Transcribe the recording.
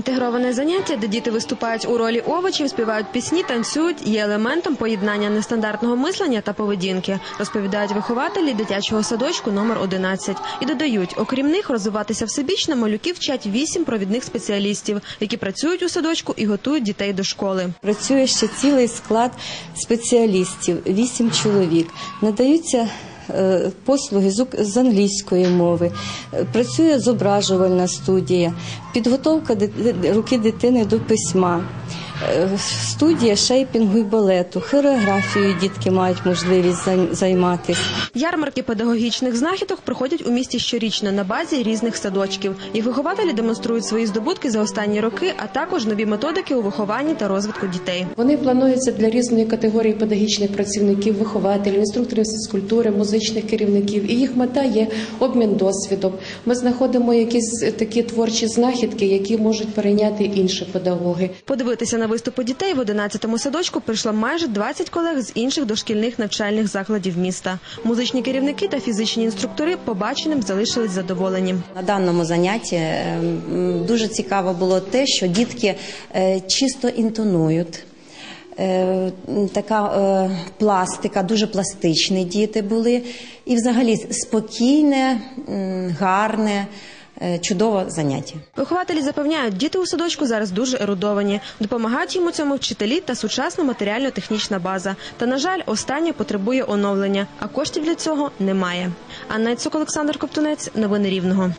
Інтегроване заняття, де діти виступають у ролі овочів, співають пісні, танцюють, є елементом поєднання нестандартного мислення та поведінки, розповідають вихователі дитячого садочку номер 11 і додають, окрім них, розвиватися всебічно малюків вчать вісім провідних спеціалістів, які працюють у садочку і готують дітей до школи. Працює ще цілий склад спеціалістів, вісім чоловік. Надаються послуги з англійської мови, Е, працює зображувальна студія, підготовка руки дитини до письма. Е, Студія шейпінгу і балету, хореографією дітки мають можливість зай- займатися. Ярмарки педагогічних знахідок проходять у місті щорічно на базі різних садочків. Їх вихователі демонструють свої здобутки за останні роки, а також нові методики у вихованні та розвитку дітей. Вони плануються для різної категорії педагогічних працівників, вихователів, інструкторів з фізкультури, музичних керівників. І їх мета є обмін досвідом. Ми знаходимо якісь такі творчі знахідки, які можуть перейняти інші педагоги. Подивитися на виступи дітей в 11-му садочку прийшло майже 20 колег з інших дошкільних навчальних закладів міста. Музичні керівники та фізичні інструктори побаченим залишились задоволені. На даному занятті е, дуже цікаво було те, що дітки е, чисто інтонують. Е, Така пластика, дуже пластичні діти були. І взагалі спокійне, гарне, чудове заняття. Вихователі запевняють, діти у садочку зараз дуже ерудовані. Допомагають їм у цьому вчителі та сучасна матеріально-технічна база. Та на жаль, останнє потребує оновлення, а коштів для цього немає. Анна Цук, Олександр Коптунець, новини Рівного.